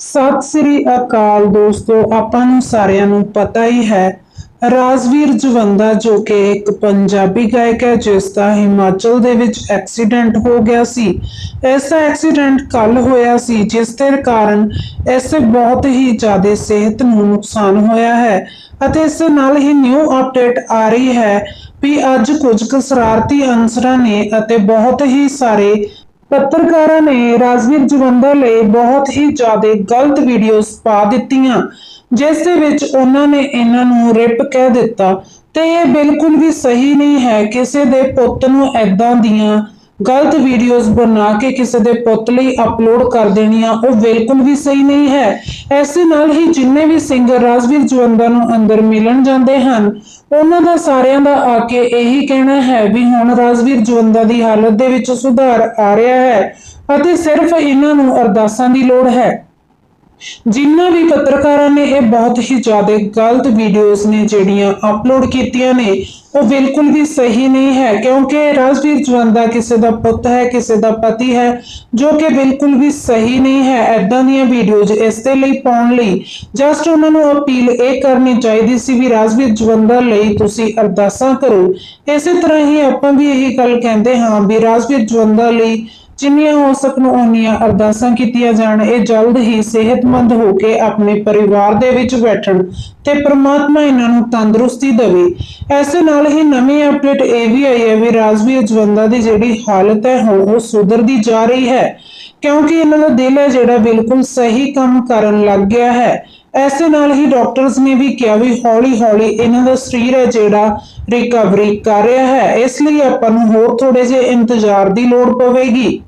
ਸਤਿ ਸ੍ਰੀ ਅਕਾਲ ਦੋਸਤੋ, ਆਪਾਂ ਨੂੰ ਸਾਰਿਆਂ ਨੂੰ ਪਤਾ ਹੀ ਹੈ, ਰਾਜਵੀਰ ਜਵੰਦਾ ਜੋ ਕਿ ਇੱਕ ਪੰਜਾਬੀ ਗਾਇਕ ਹੈ, ਜਿਸ ਦਾ ਹਿਮਾਚਲ ਦੇ ਵਿੱਚ ਐਕਸੀਡੈਂਟ ਹੋ ਗਿਆ ਸੀ। ਇਸ ਦਾ ਐਕਸੀਡੈਂਟ ਕੱਲ ਹੋਇਆ ਸੀ, ਜਿਸ ਦੇ ਕਾਰਨ ਇਸ ਦੇ ਬਹੁਤ ਹੀ ਜ਼ਿਆਦਾ ਸਿਹਤ ਨੂੰ ਨੁਕਸਾਨ ਹੋਇਆ ਹੈ ਅਤੇ ਇਸ ਨਾਲ ਹੀ ਨਿਊ ਅਪਡੇਟ ਆ ਰਹੀ ਹੈ ਵੀ ਅੱਜ ਕੁਝ ਕੁ ਸ਼ਰਾਰਤੀ ਅਨਸਰਾਂ ਨੇ ਅਤੇ ਬਹੁਤ ਹੀ ਸਾਰੇ ਪੱਤਰਕਾਰਾਂ ਨੇ ਰਾਜਵੀਰ ਜਵੰਦਾ ਲਈ ਬਹੁਤ ਹੀ ਜ਼ਿਆਦਾ ਗਲਤ ਵੀਡੀਓਜ਼ ਪਾ ਦਿੱਤੀਆਂ, ਜਿਸ ਦੇ ਵਿੱਚ ਉਹਨਾਂ ਨੇ ਇਹਨਾਂ ਨੂੰ ਰਿਪ ਕਹਿ ਦਿੱਤਾ। ਤੇ ਇਹ ਬਿਲਕੁਲ ਵੀ ਸਹੀ ਨਹੀਂ ਹੈ ਕਿਸੇ ਦੇ ਪੁੱਤ ਨੂੰ ਐਦਾਂ ਦੀਆਂ ਗਲਤ ਵੀਡੀਓਜ਼ ਬਣਾ ਕੇ ਕਿਸੇ ਦੇ ਪੁੱਤ ਲਈ ਅਪਲੋਡ ਕਰ ਦੇਣੀਆਂ, ਉਹ ਬਿਲਕੁਲ ਵੀ ਸਹੀ ਨਹੀਂ ਹੈ। ਐਸੇ ਨਾਲ ਹੀ ਜਿੰਨੇ ਵੀ ਸਿੰਗਰ ਰਾਜਵੀਰ ਜਵੰਦਾ ਨੂੰ ਅੰਦਰ ਮਿਲਣ ਜਾਂਦੇ ਹਨ, ਉਹਨਾਂ ਦਾ ਸਾਰਿਆਂ ਦਾ ਆ ਕੇ ਇਹੀ ਕਹਿਣਾ ਹੈ ਵੀ ਹੁਣ ਰਾਜਵੀਰ ਜਵੰਦਾ ਦੀ ਹਾਲਤ ਦੇ ਵਿੱਚ ਸੁਧਾਰ ਆ ਰਿਹਾ ਹੈ ਅਤੇ ਸਿਰਫ ਇਹਨਾਂ ਨੂੰ ਅਰਦਾਸਾਂ ਦੀ ਲੋੜ ਹੈ। ਜਿਨ੍ਹਾਂ ਵੀ ਪੱਤਰਕਾਰਾਂ ਨੇ ਇਹ ਬਹੁਤ ਹੀ ਜ਼ਿਆਦਾ ਗਲਤ ਵੀਡੀਓਜ਼ ਨੇ ਜਿਹੜੀਆਂ ਅਪਲੋਡ ਕੀਤੀਆਂ ਨੇ, ਉਹ ਬਿਲਕੁਲ ਵੀ ਸਹੀ ਨਹੀਂ ਹੈ, ਕਿਉਂਕਿ ਰਾਜਵੀਰ ਜਵੰਦਾ ਕਿਸੇ ਦਾ ਪੁੱਤ ਹੈ, ਕਿਸੇ ਦਾ ਪਤੀ ਹੈ, ਜੋ ਕਿ ਬਿਲਕੁਲ ਵੀ ਸਹੀ ਨਹੀਂ ਹੈ ਐਦਾਂ ਦੀਆਂ ਵੀਡੀਓਜ਼ ਇਸ ਦੇ ਲਈ ਪਾਉਣ ਲਈ। ਜਸਟ ਉਹਨਾਂ ਨੂੰ ਅਪੀਲ ਇਹ ਕਰਨੀ ਚਾਹੀਦੀ ਸੀ ਵੀ ਰਾਜਵੀਰ ਜਵੰਦਾ ਲਈ ਤੁਸੀਂ ਅਰਦਾਸਾਂ ਕਰੋ। ਇਸੇ ਤਰ੍ਹਾਂ ਹੀ ਆਪਾਂ ਵੀ ਇਹੀ ਗੱਲ ਕਹਿੰਦੇ ਹਾਂ ਵੀ ਰਾਜਵੀਰ ਜਵੰਦਾ ਲਈ ਜਿੰਨੀਆਂ ਹੋ ਸਕਣ ਓਨੀਆਂ ਅਰਦਾਸਾਂ ਕੀਤੀਆਂ ਜਾਣ, ਇਹ ਜਲਦ ਹੀ ਸਿਹਤਮੰਦ ਹੋ ਕੇ ਆਪਣੇ ਪਰਿਵਾਰ ਦੇ ਵਿੱਚ ਬੈਠਣ ਤੇ ਪ੍ਰਮਾਤਮਾ ਇਹਨਾਂ ਨੂੰ ਤੰਦਰੁਸਤੀ ਦੇਵੇ। ਐਸੇ ਨਾਲ ਹੀ ਨਵੀਂ ਅਪਡੇਟ ਇਹ ਵੀ ਆਈ ਹੈ ਵੀ ਰਾਜਵੀਰ ਜਵੰਦਾ ਦੀ ਜਿਹੜੀ ਹਾਲਤ ਹੈ, ਹੁਣ ਉਹ ਸੁਧਰਦੀ ਜਾ ਰਹੀ ਹੈ। ਕਿਉਂਕਿ ਇਹਨਾਂ ਦਾ ਦਿਲ ਹੈ ਜਿਹੜਾ ਬਿਲਕੁਲ ਸਹੀ ਕੰਮ ਕਰਨ ਲੱਗ ਗਿਆ ਹੈ। ਐਸੇ ਨਾਲ ਹੀ ਡਾਕਟਰਸ ਨੇ ਵੀ ਕਿਹਾ ਵੀ ਹੌਲੀ-ਹੌਲੀ ਇਹਨਾਂ ਦਾ ਸਰੀਰ ਹੈ ਜਿਹੜਾ ਰਿਕਵਰੀ ਕਰ ਰਿਹਾ ਹੈ। ਇਸ ਲਈ ਆਪਾਂ ਨੂੰ ਹੋਰ ਥੋੜੇ ਜਿਹੇ ਇੰਤਜ਼ਾਰ ਦੀ ਲੋੜ ਪਵੇਗੀ।